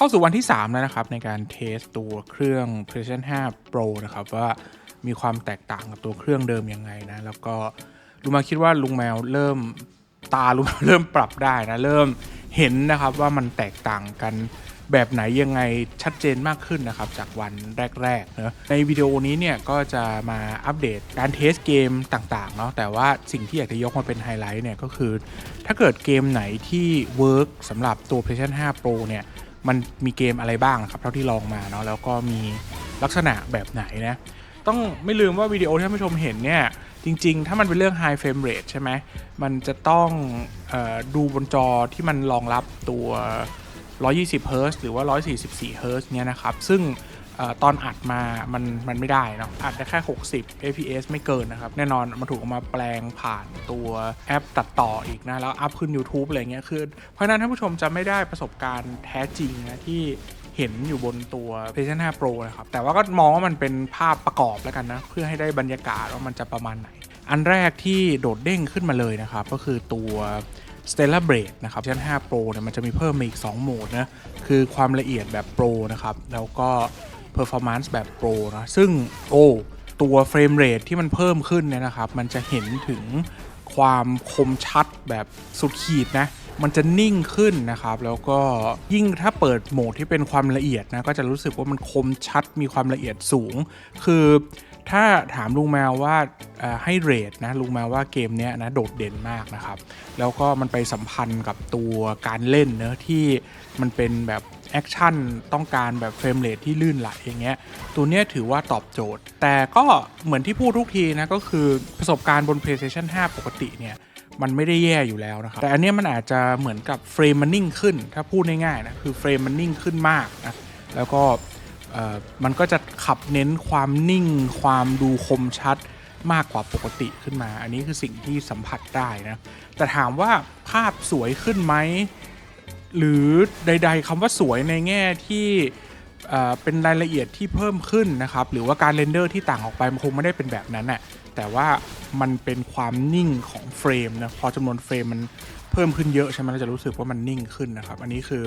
เข้าสู่วันที่ 3 แล้วนะครับ ในการเทสตัวเครื่อง PlayStation 5 Pro นะครับ ว่ามีความแตกต่างกับตัวเครื่องเดิมยังไงนะ แล้วก็ลุงมวคิดว่าลุงแมวเริ่มตาลุงแมวเริ่มปรับได้นะ เริ่มเห็นนะครับว่ามันแตกต่างกันแบบไหนยังไงชัดเจนมากขึ้นนะครับ จากวันแรกๆเนอะในวิดีโอนี้เนี่ยก็จะมาอัปเดตการเทสเกมต่างๆเนาะแต่ว่าสิ่งที่อยากจะยกมาเป็นไฮไลท์เนี่ยก็คือ ถ้าเกิดเกมไหนที่เวิร์กสำหรับตัว PlayStation 5 Pro เนี่ย มันมีเกมอะไรบ้างครับเท่าที่ลองมาเนาะแล้วก็มีลักษณะแบบไหนนะต้องไม่ลืมว่าวิดีโอที่ท่านผู้ชมเห็นเนี่ยจริง ๆ ถ้ามันเป็นเรื่อง High Frame Rate ใช่ไหมมันจะต้องออดูบนจอที่มันรองรับตัว 120 Hz หรือว่า 144 Hz เนี่ยนะครับซึ่ง ตอนอัดมามันมันไม่ได้เนาะอัดได้แค่ 60 fps ไม่เกินนะครับ แน่นอนมันถูกเอามาแปลงผ่านตัวแอปตัดต่ออีกนะ แล้วอัพขึ้น YouTube อะไรเงี้ยคือเพราะฉะนั้นท่านผู้ชมจะไม่ได้ประสบการณ์แท้จริงนะที่เห็นอยู่บนตัว PlayStation 5 Pro นะครับ แต่ว่าก็มองว่ามันเป็นภาพประกอบแล้วกันนะ เพื่อให้ได้บรรยากาศว่ามันจะประมาณไหน อันแรกที่โดดเด้งขึ้นมาเลยนะครับ ก็คือตัว Stellar Blade นะครับ PlayStation 5 Pro เนี่ยมันจะมีเพิ่มมาอีก 2 โหมดนะ คือความละเอียดแบบ Pro นะครับ แล้วก็ Performance แบบ Pro นะ ซึ่งโอ้ตัวเฟรมเรทที่มันเพิ่มขึ้นเนี่ยนะครับ มันจะเห็นถึงความคมชัดแบบสุดขีดนะ มันจะนิ่งขึ้นนะครับ แล้วก็ยิ่งถ้าเปิดโหมดที่เป็นความละเอียดนะ ก็จะรู้สึกว่ามันคมชัดมีความละเอียดสูง คือถ้าถามลุงแมวว่าให้เรทนะลุงแมวว่าเกมนี้นะโดดเด่นมากนะครับ แล้วก็มันไปสัมพันธ์กับตัวการเล่นเนะที่มันเป็นแบบแอคชั่นต้องการแบบเฟรมเรทที่ลื่นไหลอย่างเงี้ย ตัวเนี้ยถือว่าตอบโจทย์ แต่ก็เหมือนที่พูดทุกทีนะก็คือประสบการณ์บน PlayStation 5 ปกติเนี่ยมันไม่ได้แย่อยู่แล้วนะครับ แต่อันเนี้ยมันอาจจะเหมือนกับเฟรมมันนิ่งขึ้น ถ้าพูดง่ายๆนะคือเฟรมมันนิ่งขึ้นมากนะแล้วก็ มันก็จะขับเน้นความนิ่ง ความดูคมชัดมากกว่าปกติขึ้นมา อันนี้คือสิ่งที่สัมผัสได้นะ แต่ถามว่าภาพสวยขึ้นไหม หรือใด ๆคำว่าสวยในแง่ที่เป็นรายละเอียดที่เพิ่มขึ้นนะครับ หรือว่าการเรนเดอร์ที่ต่างออกไปมันคงไม่ได้เป็นแบบนั้นน่ะ แต่ว่ามันเป็นความนิ่งของเฟรมนะพอจำนวนเฟรมมันเพิ่มขึ้นเยอะใช่ไหมเราจะรู้สึกว่ามันนิ่งขึ้นนะครับ อันนี้คือ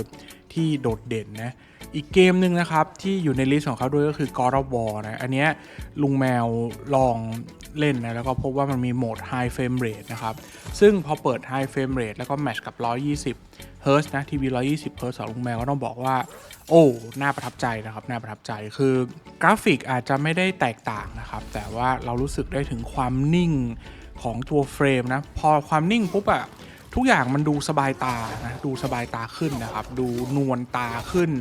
ที่โดดเด่นนะอีกเกมหนึ่งนะครับ ที่อยู่ในลิสต์ของเขาด้วยก็คือ God of War นะอันนี้ลุงแมวลองเล่นนะแล้วก็พบว่ามันมีโหมด High Frame Rate นะครับ ซึ่งพอเปิด High Frame Rate แล้วก็แมช์กับ 120 เฮิร์ตนะทีวี120เฮิร์สสองลุงแมวก็ต้องบอกว่า โอ้น่าประทับใจนะครับน่าประทับใจคือกราฟิกอาจจะไม่ได้แตกต่างนะครับ แต่ว่าเรารู้สึกได้ถึงความนิ่งของตัวเฟรมนะ พอความนิ่งปุ๊บอะทุกอย่างมันดูสบายตานะดูสบายตาขึ้นนะครับ ดูนวลตาขึ้น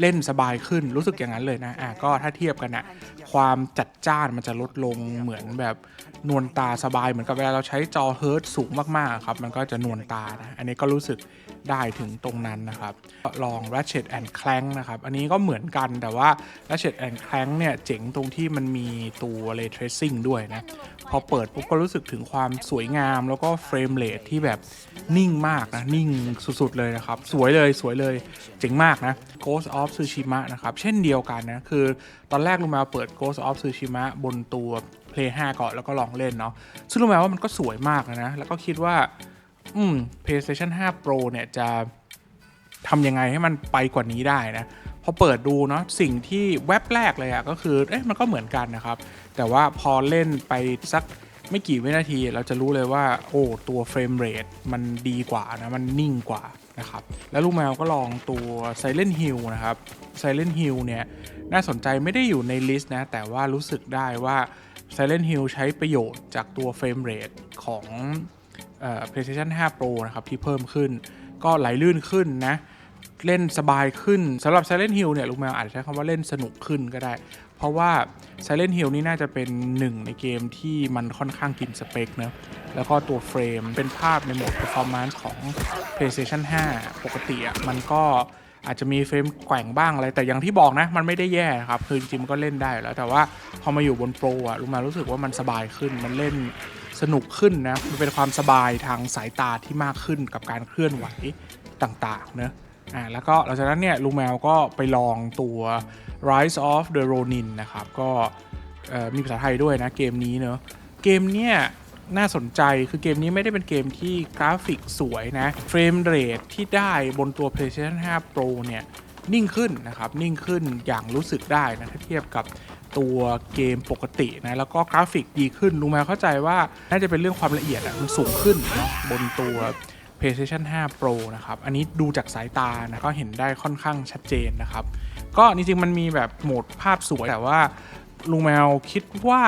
เล่นสบายขึ้นรู้สึกอย่างนั้นเลยนะอะก็ถ้าเทียบกันนะความจัดจ้านมันจะลดลงเหมือนแบบนวลตาสบายเหมือนกับเวลาเราใช้จอเฮิร์ตสูงมากๆครับมันก็จะนวลตานะอันนี้ก็รู้สึกได้ถึงตรงนั้นนะครับ ลอง Ratchet and Clank นะครับ อันนี้ก็เหมือนกันแต่ว่า Ratchet and Clank เนี่ยเจ๋งตรงที่มันมีตัว Ray Tracing ด้วยนะ พอเปิดปุ๊บก็รู้สึกถึงความสวยงามแล้วก็เฟรมเรทที่แบบนิ่งมากนะ นิ่งสุดๆเลยนะครับ สวยเลยสวยเลยเจ๋งมากนะ Ghost of Tsushima นะครับ เช่นเดียวกันนะ คือตอนแรกลุงแมาเปิด Ghost of Tsushima บนตัว Play 5 ก่อนแล้วก็ลองเล่นเนาะซึ่งรู้ไหมว่ามันก็สวยมากนะ แล้วก็คิดว่า อืม PlayStation 5 Pro เนี่ยจะทำยังไงให้มันไปกว่านี้ได้นะพอเปิดดูเนาะสิ่งที่แว็บแรกเลยอะก็คือเอ๊ะมันก็เหมือนกันนะครับ แต่ว่าพอเล่นไปสัก ไม่กี่วินาทีเราจะรู้เลยว่า โอ้ตัวเฟรมเรทมันดีกว่านะมันนิ่งกว่านะครับแล้วลูกแมวก็ลองตัว Silent Hill นะครับ Silent Hill เนี่ยน่าสนใจไม่ได้อยู่ในลิสต์นะ แต่ว่ารู้สึกได้ว่า Silent Hill ใช้ประโยชน์จากตัวเฟรมเรทของเอ่อ PlayStation 5 Pro นะครับที่เพิ่มขึ้น ก็ไหลลื่นขึ้นนะ เล่นสบายขึ้นสำหรับ Silent Hill เนี่ยลุงแมวอาจจะใช้คำว่าเล่นสนุกขึ้นก็ได้ เพราะว่า Silent Hill นี่น่าจะเป็นหนึ่งในเกมที่มันค่อนข้างกินสเปคเนะแล้วก็ตัวเฟรมเป็นภาพในโหมด performance ของ PlayStation 5 ปกติอะมันก็อาจจะมีเฟรมแกว่งบ้างอะไร แต่อย่างที่บอกนะ มันไม่ได้แย่ครับ คือจริงมันก็เล่นได้แล้ว แต่ว่าพอมาอยู่บนโปรอะลุงแมวรู้สึกว่ามันสบายขึ้น มันเล่นสนุกขึ้นนะ มันเป็นความสบายทางสายตาที่มากขึ้นกับการเคลื่อนไหวต่างๆเนะ อ่าแล้วก็หลังจากนั้นเนี่ยลุงแมวก็ไปลองตัว Rise of the Ronin นะครับ ก็มีภาษาไทยด้วยนะเกมนี้เนอะเกมเนี่ยน่าสนใจคือเกมนี้ไม่ได้เป็นเกมที่กราฟิกสวยนะเฟรมเรทที่ได้บนตัว PlayStation 5 Pro เนี่ยนิ่งขึ้นนะครับ นิ่งขึ้นอย่างรู้สึกได้นะถ้าเทียบกับตัวเกมปกตินะแล้วก็กราฟิกดีขึ้นลุงแมวเข้าใจว่าน่าจะเป็นเรื่องความละเอียดอะมันสูงขึ้นนะบนตัว PlayStation 5 Pro นะครับ อันนี้ดูจากสายตานะก็เห็นได้ค่อนข้างชัดเจนนะครับ ก็จริงๆมันมีแบบโหมดภาพสวย แต่ว่าลุงแมวคิดว่า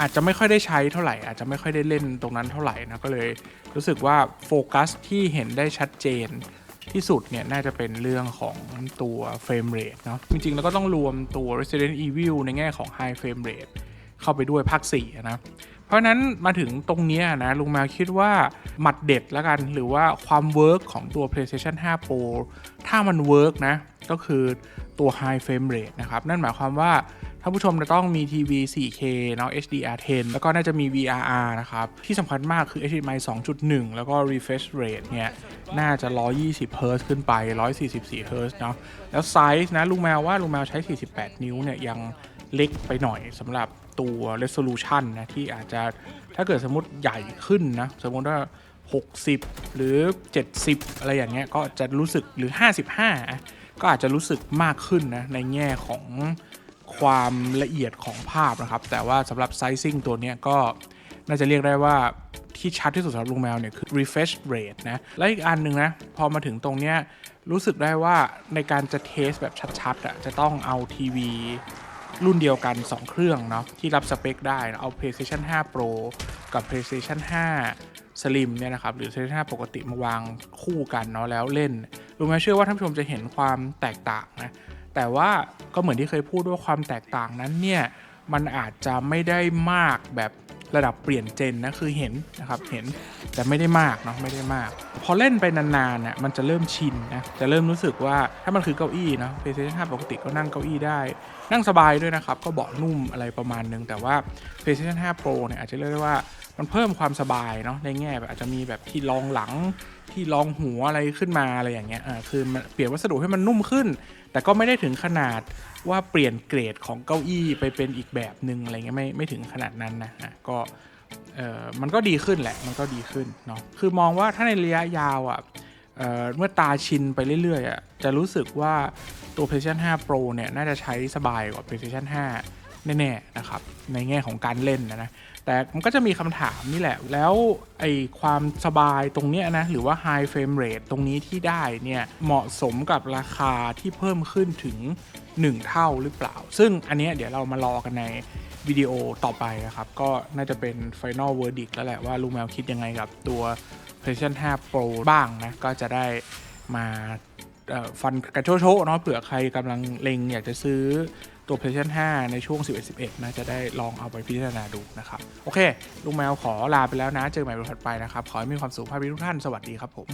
อาจจะไม่ค่อยได้ใช้เท่าไหร่ อาจจะไม่ค่อยได้เล่นตรงนั้นเท่าไหร่นะก็เลยรู้สึกว่าโฟกัสที่เห็นได้ชัดเจนที่สุดเนี่ยน่าจะเป็นเรื่องของตัวเฟรมเรทเนาะจริงๆ แล้วก็ต้องรวมตัว Resident Evil ในแง่ของ High Frame Rate เข้าไปด้วยภาค4นะ เพราะนั้นมาถึงตรงนี้นะลุงแมวคิดว่าหมัดเด็ดแล้วกัน หรือว่าความเวิร์กของตัว PlayStation 5 Pro ถ้ามันเวิร์กนะ ก็คือตัว High Frame Rate นะครับ นั่นหมายความว่าท่านผู้ชมจะต้องมีทีวี 4K เนาะ HDR10 แล้วก็น่าจะมี VRR นะครับ ที่สำคัญมากคือ HDMI 2.1 แล้วก็ refresh rate เนี่ย น่าจะ 120 Hz ขึ้นไป 144 Hz เนาะ แล้วไซส์นะ ลุงแมวว่าลุงแมวใช้ 48 นิ้วเนี่ย ยังเล็กไปหน่อยสำหรับ ตัว resolution นะ ที่อาจจะถ้าเกิดสมมติใหญ่ขึ้นนะ สมมติว่า 60 หรือ 70 อะไรอย่างเงี้ยก็จะรู้สึกหรือ 55 ก็อาจจะรู้สึกมากขึ้นนะ ในแง่ของความละเอียดของภาพนะครับ แต่ว่าสำหรับไซซิ่งตัวเนี้ยก็น่าจะเรียกได้ว่าที่ชัดที่สุดสำหรับลุงแมวเนี่ยคือ refresh rate นะ และอีกอันหนึ่งนะ พอมาถึงตรงเนี้ยรู้สึกได้ว่าในการจะเทสแบบชัดๆอะจะต้องเอาทีวี รุ่นเดียวกัน 2 เครื่องเนาะที่รับสเปคได้นะเอา PlayStation 5 Pro กับ PlayStation 5 Slim เนี่ยนะครับหรือ PlayStation 5 ปกติมาวางคู่กันเนาะแล้วเล่นรู้ไหมเชื่อว่าท่านผู้ชมจะเห็นความแตกต่างนะแต่ว่าก็เหมือนที่เคยพูดว่าความแตกต่างนั้นเนี่ยมันอาจจะไม่ได้มากแบบ ระดับเปลี่ยนเจนนะคือเห็นนะครับเห็นแต่ไม่ได้มากเนาะไม่ได้มาก พอเล่นไปนานๆน่ะมันจะเริ่มชินนะจะเริ่มรู้สึกว่าถ้ามันคือเก้าอี้เนาะ PlayStation 5 ปกติก็นั่งเก้าอี้ได้ นั่งสบายด้วยนะครับ ก็เบาะนุ่มอะไรประมาณนึง แต่ว่า PlayStation 5 Pro เนี่ยอาจจะเรียกได้ว่า มันเพิ่มความสบายเนาะในแง่แบบอาจจะมีแบบที่รองหลังที่รองหัวอะไรขึ้นมาอะไรอย่างเงี้ยอ่าคือเปลี่ยนวัสดุให้มันนุ่มขึ้น แต่ก็ไม่ได้ถึงขนาดว่าเปลี่ยนเกรดของเก้าอี้ไปเป็นอีกแบบหนึ่งอะไรเงี้ยไม่ไม่ถึงขนาดนั้นนะอะก็เออมันก็ดีขึ้นแหละมันก็ดีขึ้นเนาะคือมองว่าถ้าในระยะยาวอะเอ่อเมื่อตาชินไปเรื่อยๆอะจะรู้สึกว่าตัว PlayStation 5 Pro เนี่ยน่าจะใช้สบายกว่า PlayStation 5 แน่ๆนะครับในแง่ของการเล่นนะนะ แต่มันก็จะมีคำถามนี่แหละ แล้วไอความสบายตรงเนี้ยนะ หรือว่า high frame rate ตรงนี้ที่ได้เนี่ย เหมาะสมกับราคาที่เพิ่มขึ้นถึง 1 เท่าหรือเปล่า ซึ่งอันเนี้ยเดี๋ยวเรามารอกันในวิดีโอต่อไปนะครับ ก็น่าจะเป็น final verdict แล้วแหละว่าลุงแมวคิดยังไงกับตัว PlayStation 5 Pro บ้างนะ ก็จะได้มาฟันกันโชว์ๆเนาะเผื่อใครกำลังเล็งอยากจะซื้อ ตัว PlayStation 5 ในช่วง 11-11 นะจะได้ลองเอาไปพิจารณาดูนะครับ โอเค ลุงแมวขอลาไปแล้วนะ เจอกันใหม่วันถัดไปนะครับ ขอให้มีความสุขภาพดีทุกท่าน สวัสดีครับผม